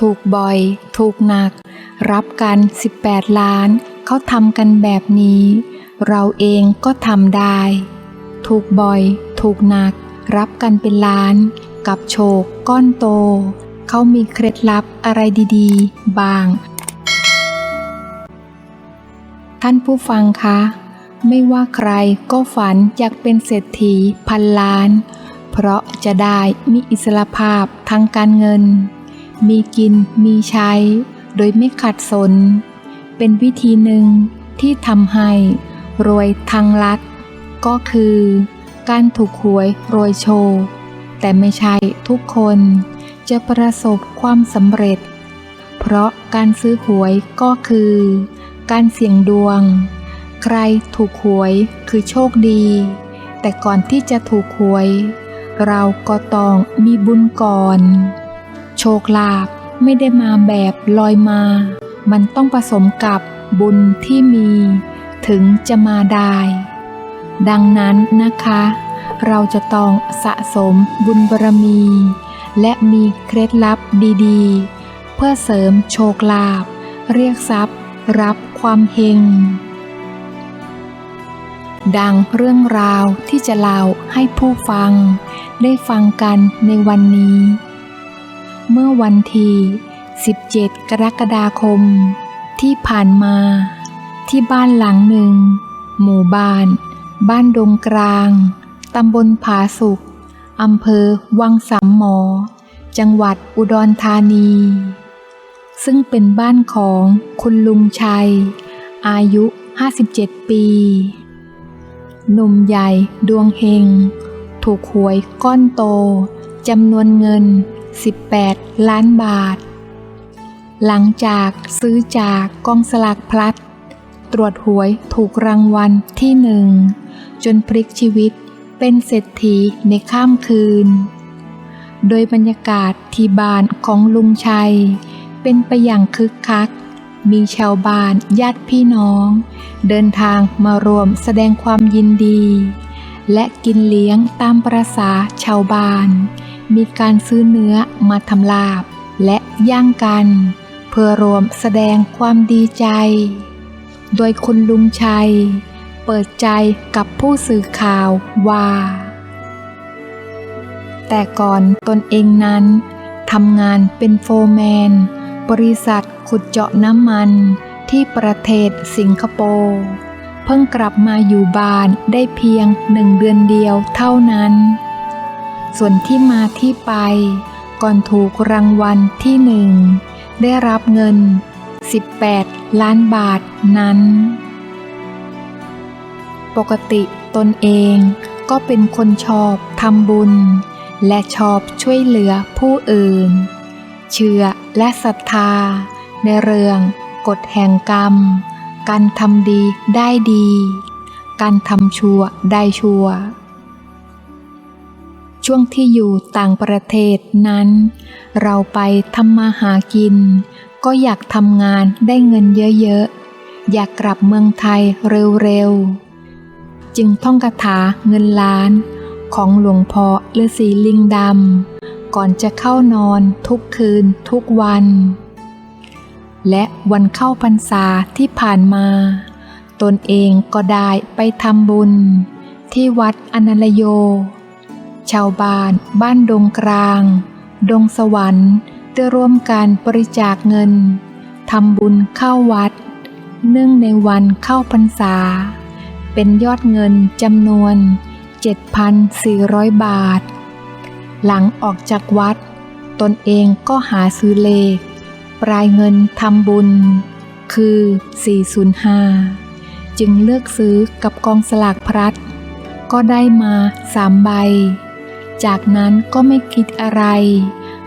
ถูกบ่อย ถูกหนัก รับกัน 18 ล้าน เขาทำกันแบบนี้ เราเองก็ทำได้ ถูกบ่อย ถูกหนัก รับกันเป็นล้าน กับโชคก้อนโต เขามีเคล็ดลับอะไรดีๆ บ้าง ท่านผู้ฟังคะ ไม่ว่าใครก็ฝันอยากเป็นเศรษฐีพันล้าน เพราะจะได้มีอิสรภาพทางการเงิน มีกินมีใช้ โดยไม่ขัดสน เป็นวิธีหนึ่งที่ทำให้รวยทางลัด ก็คือ การถูกหวยโรยโชคแต่ไม่ใช่ทุกคนจะประสบความสำเร็จ เพราะการซื้อหวยก็คือ การเสี่ยงดวง ใครถูกหวยคือโชคดี แต่ก่อนที่จะถูกหวย เราก็ต้องมีบุญก่อน โชคลาภไม่ได้มาแบบลอยมา มันต้องผสมกับบุญที่มี ถึงจะมาได้ ดังนั้นนะคะ เราจะต้องสะสมบุญบารมี และมีเคล็ดลับดีๆ เพื่อเสริมโชคลาภเรียกทรัพย์ รับความเฮงดังเรื่องราวที่จะเล่าให้ผู้ฟัง ได้ฟังกันในวันนี้ เมื่อวันที่ 17 กรกฎาคม ที่ผ่านมา ที่บ้านหลังหนึ่ง หมู่บ้าน บ้านดงกลาง ตำบลผาสุกอำเภอวังสามหมอ จังหวัดอุดรธานี ซึ่งเป็นบ้านของคุณลุงชัย อายุ 57 ปี หนุ่มใหญ่ดวงเฮง ถูกหวยก้อนโตจำนวนเงิน 18 ล้านบาท หลังจากซื้อจากกองสลากพลัด ตรวจหวยถูกรางวัลที่หนึ่ง จนพลิกชีวิตเป็นเศรษฐีในข้ามคืน โดยบรรยากาศที่บ้านของลุงชัย เป็นไปอย่างคึกคัก มีชาวบ้านญาติพี่น้อง เดินทางมารวมแสดงความยินดี และกินเลี้ยงตามประษาชาวบ้าน มีการซื้อเนื้อมาทำลาบ และย่างกัน เพื่อรวมแสดงความดีใจ โดยคุณลุงชัย เปิดใจกับผู้สื่อข่าวว่า แต่ก่อนตนเองนั้นทำงานเป็นโฟร์แมน บริษัทขุดเจาะน้ำมันที่ประเทศสิงคโปร์ เพิ่งกลับมาอยู่บ้านได้เพียงหนึ่งเดือนเดียวเท่านั้น ส่วนที่มาที่ไป ก่อนถูกรางวัลที่หนึ่งได้รับเงิน 18 ล้านบาทนั้น ปกติตนเองก็เป็นคนชอบทำบุญ และชอบช่วยเหลือผู้อื่น เชื่อและศรัทธา ในเรื่องกฎแห่งกรรม การทำดีได้ดี การทำชั่วได้ชั่ว ช่วงที่อยู่ต่างประเทศนั้น เราไปทำมาหากิน ก็อยากทำงานได้เงินเยอะๆ อยากกลับเมืองไทยเร็วๆ จึงท่องคาถาเงินล้านของหลวงพ่อฤาษีลิงดำ ก่อนจะเข้านอนทุกคืนทุกวัน และวันเข้าพรรษาที่ผ่านมา ตนเองก็ได้ไปทำบุญ ที่วัดอนัลโย ชาวบ้าน บ้านดงกลาง ดงสวรรค์ได้ร่วมการบริจาคเงินทำบุญเข้าวัด เนื่องในวันเข้าพรรษา เป็นยอดเงินจำนวน 7,400 บาท หลังออกจากวัด ตนเองก็หาซื้อเลข ปลายเงินทำบุญ คือ 405 จึงเลือกซื้อกับกองสลากพลัด ก็ได้มาสามใบ จากนั้นก็ไม่คิดอะไร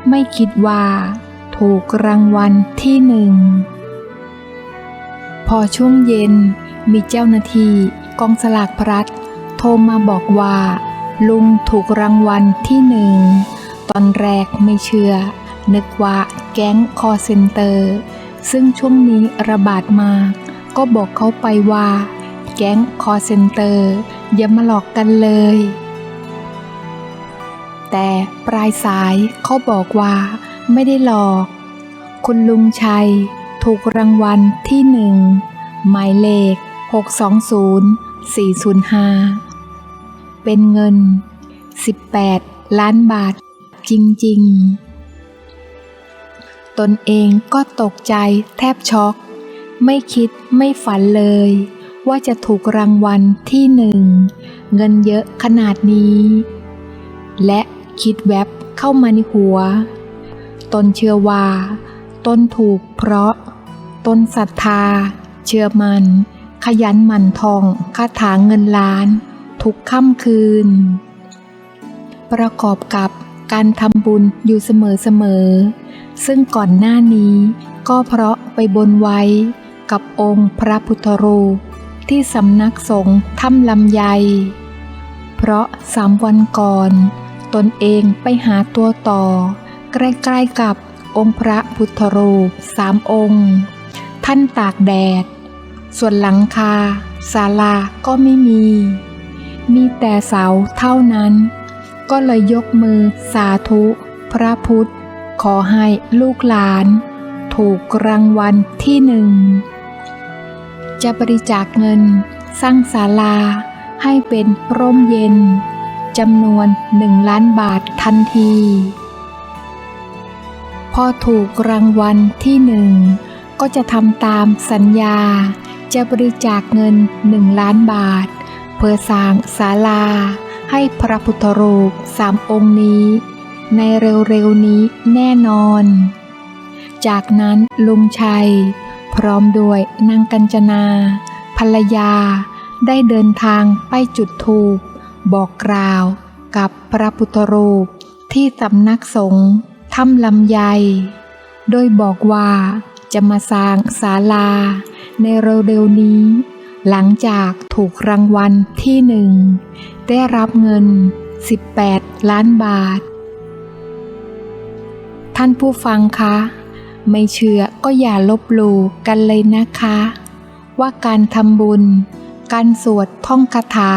ไม่คิดว่า ถูกรางวัลที่หนึ่ง พอช่วงเย็นมีเจ้าหน้าที่กองสลากพลัด โทรมาบอกว่า ลุงถูกรางวัลที่หนึ่ง ตอนแรกไม่เชื่อ นึกว่าแก๊งคอเซ็นเตอร์ ซึ่งช่วงนี้ระบาดมาก ก็บอกเขาไปว่า แก๊งคอเซ็นเตอร์ อย่ามาหลอกกันเลย แต่ปลายสายเขาบอกว่าไม่ได้หลอก คุณลุงชัยถูกรางวัลที่หนึ่งหมายเลข 620405 เป็นเงิน 18 ล้านบาทจริง ๆ ตนเองก็ตกใจแทบช็อก ไม่คิดไม่ฝันเลย ว่าจะถูกรางวัลที่หนึ่ง เงินเยอะขนาดนี้ และ คิดแวบเข้ามาในหัว ตนเชื่อว่าตนถูกเพราะตนศรัทธา เชื่อมัน ขยันหมั่นทองคาถาเงินล้าน ทุกค่ำคืน ประกอบกับการทำบุญอยู่เสมอๆ ซึ่งก่อนหน้านี้ก็เพราะไปบนไว้กับองค์พระพุทธรูปที่สำนักสงฆ์ถ้ำลำไย เพราะสามวันก่อน ตนเองไปหาตัวต่อ ใกล้ๆกับองค์พระพุทธรูปสามองค์ ท่านตากแดด ส่วนหลังคาศาลาก็ไม่มี มีแต่เสาเท่านั้น ก็เลยยกมือสาธุ พระพุทธ ขอให้ลูกหลาน ถูกรางวัลที่หนึ่ง จะบริจาคเงิน สร้างศาลาให้เป็นร่มเย็น จำนวนหนึ่งล้านบาททันที พอถูกรางวัลที่หนึ่งก็จะทำตามสัญญา จะบริจาคเงินหนึ่งล้านบาท เพื่อสร้างศาลา ให้พระพุทธรูปสามองค์นี้ ในเร็วๆนี้แน่นอน จากนั้นลุงชัย พร้อมด้วยนางกัญจนา ภรรยาได้เดินทางไปจุดธูป บอกกล่าวกับพระพุทธรูปที่สำนักสงฆ์ถ้ำลำไย โดยบอกว่าจะมาสร้างศาลาในเร็วๆนี้ หลังจากถูกรางวัลที่หนึ่ง ได้รับเงิน 18 ล้านบาท ท่านผู้ฟังคะ ไม่เชื่อก็อย่าลบหลู่กันเลยนะคะ ว่าการทำบุญ การสวดท่องคาถา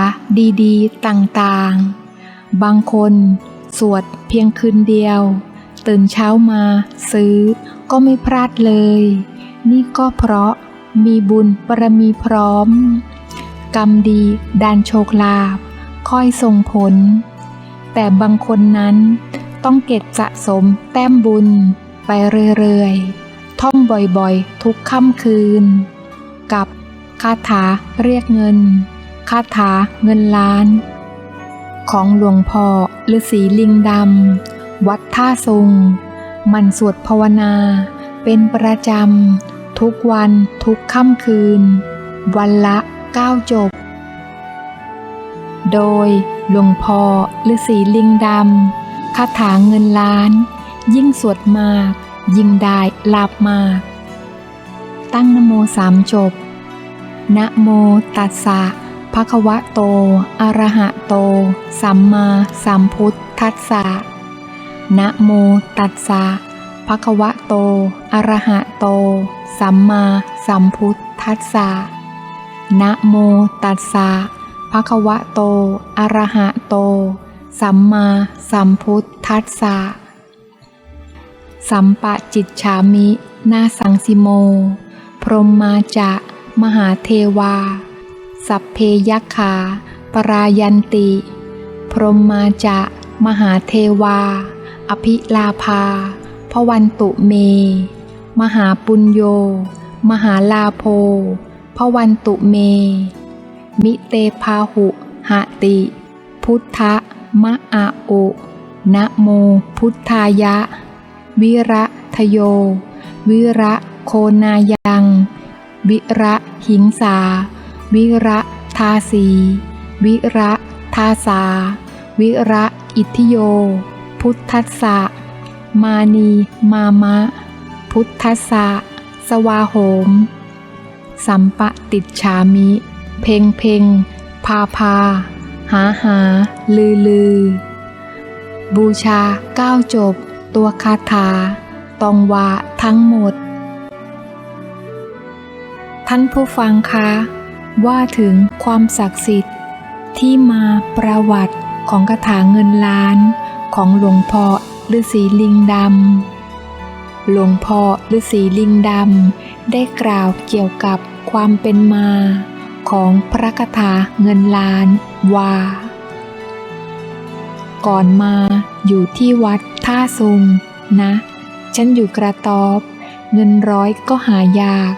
ดีๆ ต่างๆ บางคนสวดเพียงคืนเดียว ตื่นเช้ามาซื้อก็ไม่พลาดเลย นี่ก็เพราะมีบุญบารมีพร้อม กรรมดีด้านโชคลาภค่อยส่งผล แต่บางคนนั้นต้องเก็บสะสมแต้มบุญไปเรื่อยๆ ท่องบ่อยๆ ทุกค่ำคืน กับ คาถาเรียกเงิน คาถาเงินล้าน ของหลวงพ่อฤาษีลิงดำ วัดท่าทรง มันสวดภาวนา เป็นประจำ ทุกวันทุกค่ำคืน วันละเก้าจบ โดยหลวงพ่อฤาษีลิงดำ คาถาเงินล้าน ยิ่งสวดมาก ยิ่งได้ลาบมาก ตั้งนโมสามจบ นะโมตัสสะภะคะวะโต อะระหะโต สัมมาสัมพุทธัสสะนะโมตัสสะภะคะวะโต อะระหะโต สัมมาสัมพุทธัสสะนะโมตัสสะภะคะวะโต อะระหะโต สัมมาสัมพุทธัสสะสัมปะจิตฉามิ นาสังสิโม พรหมมาจะ มหาเทวา สัพเพยักขาปรายันติ พรหมาจะ มหาเทวา อภิลาภาพวันตุเม มหาปุญโย มหาลาโภพวันตุเม มิเตพาหุหติ พุทธมะอาโอนะโมพุทธายะ วิระทโย วิระโคนายัง วิระหิงสา วิระทาสี วิระทาสา วิระอิทธิโย พุทธัสสะ มานีมามะ พุทธัสสะ สวาโหม สัมปะติดฉามิ เพ่งเพ่งพาพา หาหา ลือลือ บูชาเก้าจบ ตัวคาถา ตองวาทั้งหมด ท่านผู้ฟังคะว่าถึงความศักดิ์สิทธิ์ ที่มาประวัติของคาถาเงินล้านของหลวงพ่อฤาษีลิงดำหลวงพ่อฤาษีลิงดำได้กล่าวเกี่ยวกับความเป็นมา ของพระคาถาเงินล้านว่า ก่อนมาอยู่ที่วัดท่าซุงนะ ฉันอยู่กระตอบ เงินร้อยก็หายาก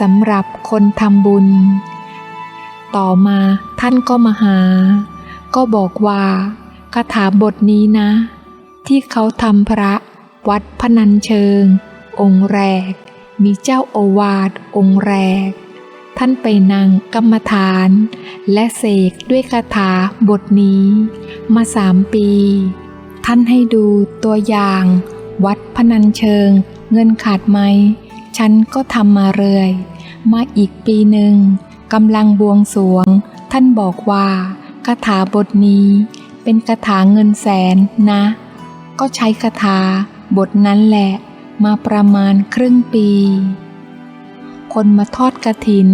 สำหรับคนทำบุญ ต่อมาท่านก็มาหา ก็บอกว่าคาถาบทนี้นะ ที่เขาทำพระวัดพนัญเชิง องค์แรก มีเจ้าโอวาทองค์แรก ท่านไปนั่งกรรมฐาน และเสกด้วยคาถาบทนี้ มาสามปี ท่านให้ดูตัวอย่าง วัดพนัญเชิง เงินขาดไหม ฉันก็ทำมาเรื่อย มาอีกปีหนึ่งกำลังบวงสวง ท่านบอกว่าคาถาบทนี้เป็นคาถาเงินแสนนะ ก็ใช้คาถาบทนั้นแหละ มาประมาณครึ่งปี คนมาทอดกระถิน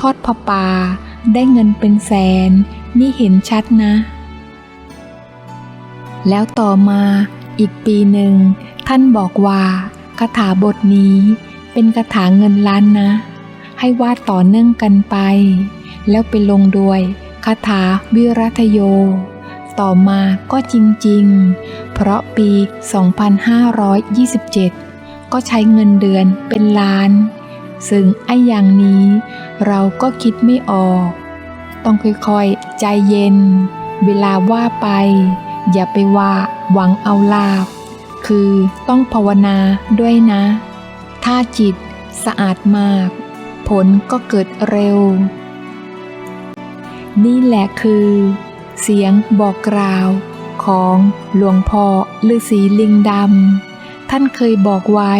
ทอดพระป่าได้เงินเป็นแสน นี่เห็นชัดนะ แล้วต่อมาอีกปีหนึ่ง ท่านบอกว่าคาถาบทนี้ เป็นคาถาเงินล้านนะ ให้วาดต่อเนื่องกันไป แล้วไปลงด้วยคาถาวิรัตโย ต่อมาก็จริงๆ เพราะปี 2527 ก็ใช้เงินเดือนเป็นล้าน ซึ่งไอ้อย่างนี้เราก็คิดไม่ออก ต้องค่อยๆ ใจเย็น เวลาว่าไป อย่าไปว่าหวังเอาลาบ คือต้องภาวนาด้วยนะ ถ้าจิตสะอาดมาก ผลก็เกิดเร็ว นี่แหละคือ เสียงบอกกล่าวของหลวงพ่อฤาษีลิงดำ ท่านเคยบอกไว้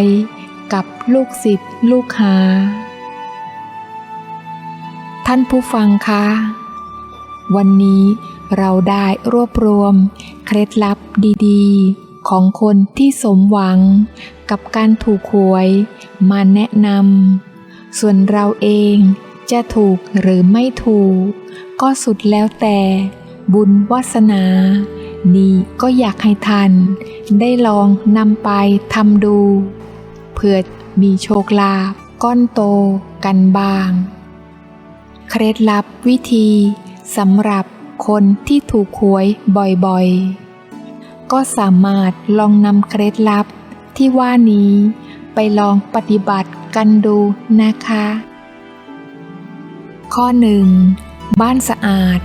กับลูกศิษย์ลูกหา ท่านผู้ฟังคะ วันนี้เราได้รวบรวมเคล็ดลับดี ๆ ของคนที่สมหวัง กับการถูกหวยมาแนะนำส่วนเราเองจะถูกหรือไม่ถูก ก็สุดแล้วแต่บุญวาสนา นี่ก็อยากให้ท่านได้ลองนำไปทำดู เพื่อมีโชคลาภก้อนโตกันบ้าง เคล็ดลับวิธีสำหรับคนที่ถูกหวยบ่อยๆ ก็สามารถลองนำเคล็ดลับ ที่ว่านี้ไปลองปฏิบัติกันดูนะคะ ข้อหนึ่งบ้านสะอาด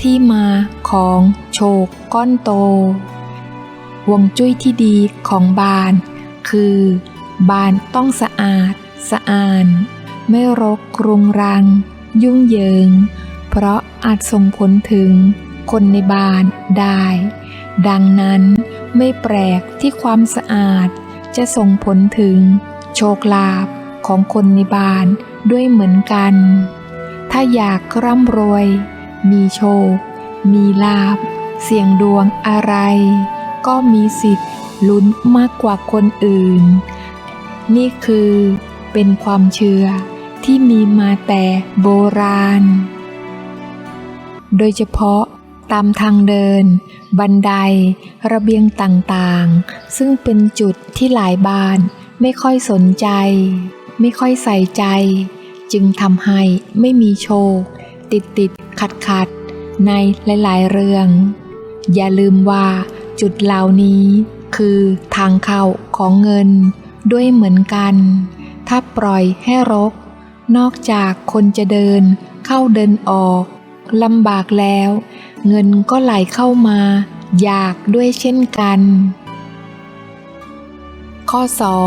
ที่มาของโชคก้อนโต วงจุ้ยที่ดีของบ้าน คือบ้านต้องสะอาด สะอาดไม่รกรุงรัง ยุ่งเหยิง เพราะอาจส่งผลถึงคนในบ้านได้ ดังนั้นไม่แปลกที่ความสะอาดจะส่งผลถึงโชคลาภของคนในบ้านด้วยเหมือนกัน ถ้าอยากร่ำรวย มีโชค มีลาภ เสี่ยงดวงอะไร ก็มีสิทธิ์ลุ้นมากกว่าคนอื่น นี่คือเป็นความเชื่อที่มีมาแต่โบราณ โดยเฉพาะ ตามทางเดิน บันได ระเบียงต่างๆ ซึ่งเป็นจุดที่หลายบ้านไม่ค่อยสนใจ ไม่ค่อยใส่ใจ จึงทำให้ไม่มีโชค ติดติดขัดขัดๆในหลายๆเรื่อง อย่าลืมว่าจุดเหล่านี้คือทางเข้าของเงินด้วยเหมือนกัน ถ้าปล่อยให้รก นอกจากคนจะเดินเข้าเดินออกลำบากแล้ว เงินก็ไหลเข้ามา อยากด้วยเช่นกัน ข้อ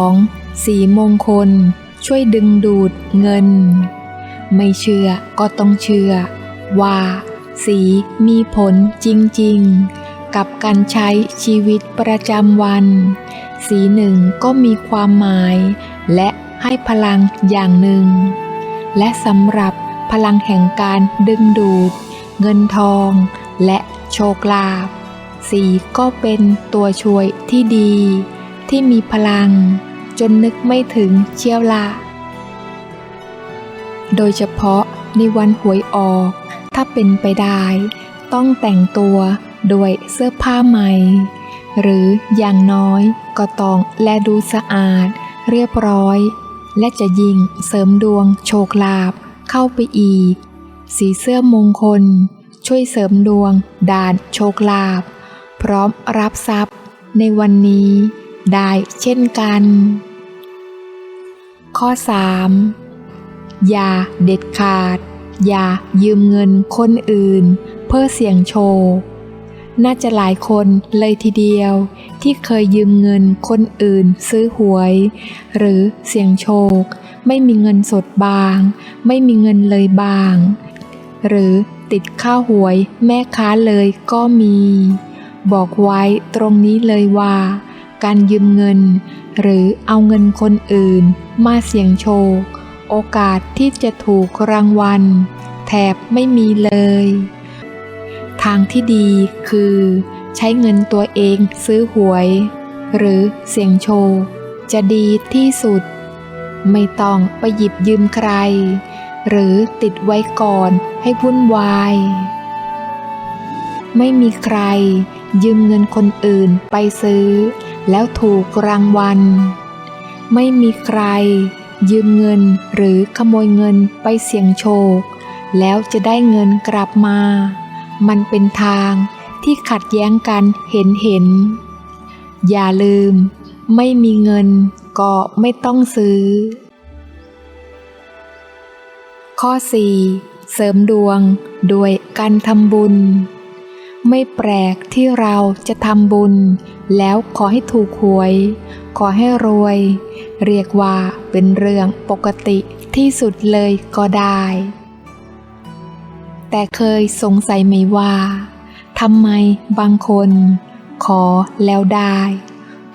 2. สีมงคล ช่วยดึงดูดเงิน ไม่เชื่อก็ต้องเชื่อ ว่า สีมีผลจริง ๆ กับการใช้ชีวิตประจำวัน สีหนึ่งก็มีความหมาย และให้พลังอย่างหนึ่ง และสำหรับพลังแห่งการดึงดูด เงินทอง และโชคลาภสีก็เป็นตัวช่วยที่ดี ที่มีพลัง จนนึกไม่ถึงเชี่ยวละโดยเฉพาะในวันหวยออก ถ้าเป็นไปได้ ต้องแต่งตัวด้วยเสื้อผ้าใหม่ หรืออย่างน้อยก็ต้องแลดูสะอาด เรียบร้อย และจะยิ่งเสริมดวงโชคลาภเข้าไปอีก สีเสื้อมงคล ช่วยเสริมดวง ด่านโชคลาภพร้อมรับทรัพย์ ในวันนี้ได้เช่นกัน ข้อ 3. อย่าเด็ดขาด อย่ายืมเงินคนอื่น เพื่อเสี่ยงโชคน่าจะหลายคนเลยทีเดียว ที่เคยยืมเงินคนอื่นซื้อหวย หรือเสี่ยงโชค ไม่มีเงินสดบาง ไม่มีเงินเลยบาง หรือ ติดค่าหวย แม่ค้าเลยก็มี บอกไว้ตรงนี้เลยว่า การยืมเงิน หรือเอาเงินคนอื่น มาเสี่ยงโชค โอกาสที่จะถูกรางวัลแทบไม่มีเลย ทางที่ดีคือ ใช้เงินตัวเองซื้อหวย หรือเสี่ยงโชค จะดีที่สุด ไม่ต้องไปหยิบยืมใคร หรือติดไว้ก่อนให้วุ่นวาย ไม่มีใครยืมเงินคนอื่นไปซื้อ แล้วถูกรางวัล ไม่มีใครยืมเงินหรือขโมยเงินไปเสี่ยงโชค แล้วจะได้เงินกลับมา มันเป็นทางที่ขัดแย้งกันเห็นเห็น อย่าลืม ไม่มีเงินก็ไม่ต้องซื้อ ข้อ 4. เสริมดวงด้วยการทำบุญ ไม่แปลกที่เราจะทำบุญ แล้วขอให้ถูกหวย ขอให้รวย เรียกว่าเป็นเรื่องปกติที่สุดเลยก็ได้ แต่เคยสงสัยไหมว่าทำไมบางคน ขอแล้วได้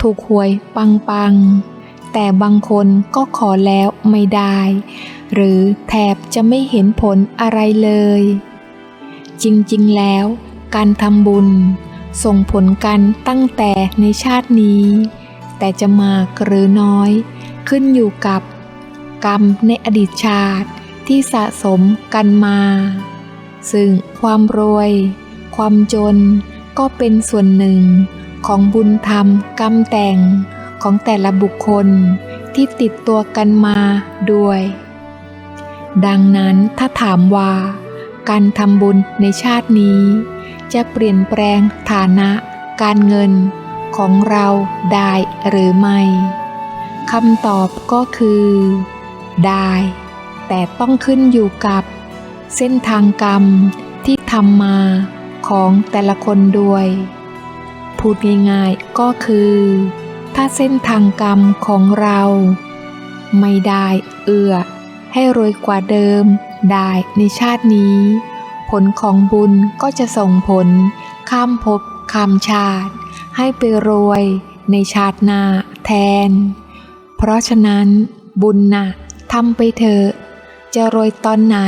ถูกหวยปังปังๆแต่บางคนก็ขอแล้วไม่ได้ หรือแทบจะไม่เห็นผลอะไรเลย จริงๆแล้ว การทำบุญ ส่งผลกันตั้งแต่ในชาตินี้ แต่จะมากหรือน้อย ขึ้นอยู่กับ กรรมในอดีตชาติที่สะสมกันมา ซึ่งความรวย ความจนก็เป็นส่วนหนึ่งของบุญธรรมกรรมแต่งของแต่ละบุคคลที่ติดตัวกันมาด้วย ดังนั้นถ้าถามว่า การทำบุญในชาตินี้ จะเปลี่ยนแปลงฐานะการเงินของเราได้หรือไม่คำตอบก็คือ ได้ แต่ต้องขึ้นอยู่กับ เส้นทางกรรมที่ทำมาของแต่ละคนด้วย พูดง่ายๆก็คือ ถ้าเส้นทางกรรมของเรา ไม่ได้เอื้อ ให้รวยกว่าเดิม ได้ในชาตินี้ ผลของบุญก็จะส่งผล ข้ามภพข้ามชาติ ให้ไปรวยในชาติหน้าแทน เพราะฉะนั้น บุญนะ่ะทำไปเถอะ จะรวยตอนไหน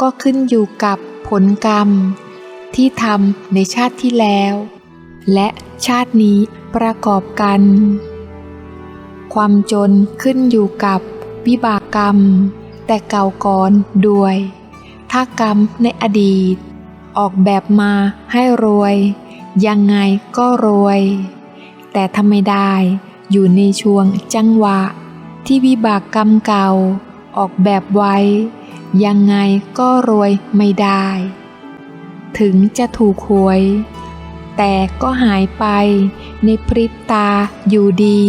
ก็ขึ้นอยู่กับผลกรรม ที่ทำในชาติที่แล้ว และชาตินี้ประกอบกัน ความจนขึ้นอยู่กับวิบากกรรม แต่เก่าก่อนด้วย ถ้ากรรมในอดีต ออกแบบมาให้รวย ยังไงก็รวย แต่ทำไม่ได้อยู่ในช่วงจังหวะ ที่วิบากกรรมเก่า ออกแบบไว้ ยังไงก็รวยไม่ได้ ถึงจะถูกหวย แต่ก็หายไปในพริบตาอยู่ดี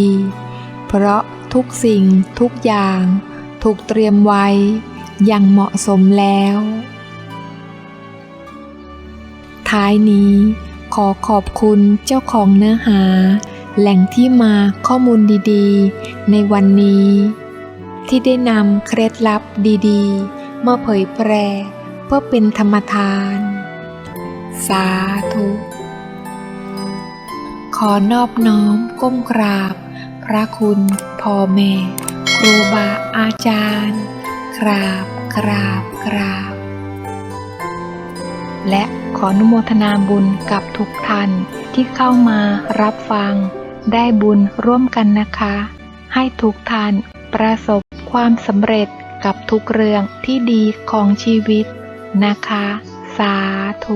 เพราะทุกสิ่งทุกอย่าง ถูกเตรียมไว้อย่างเหมาะสมแล้ว ท้ายนี้ขอขอบคุณเจ้าของเนื้อหา แหล่งที่มาข้อมูลดีๆ ในวันนี้ ที่ได้นำเคล็ดลับดีๆ มาเผยแพร่เพื่อเป็นธรรมทาน สาธุ ขอนอบน้อมก้มกราบ พระคุณพ่อแม่ ครูบาอาจารย์ กราบกราบกราบ และขออนุโมทนาบุญกับทุกท่านที่เข้ามารับฟัง ได้บุญร่วมกันนะคะ ให้ทุกท่านประสบความสำเร็จกับทุกเรื่องที่ดีของชีวิตนะคะ สาธุ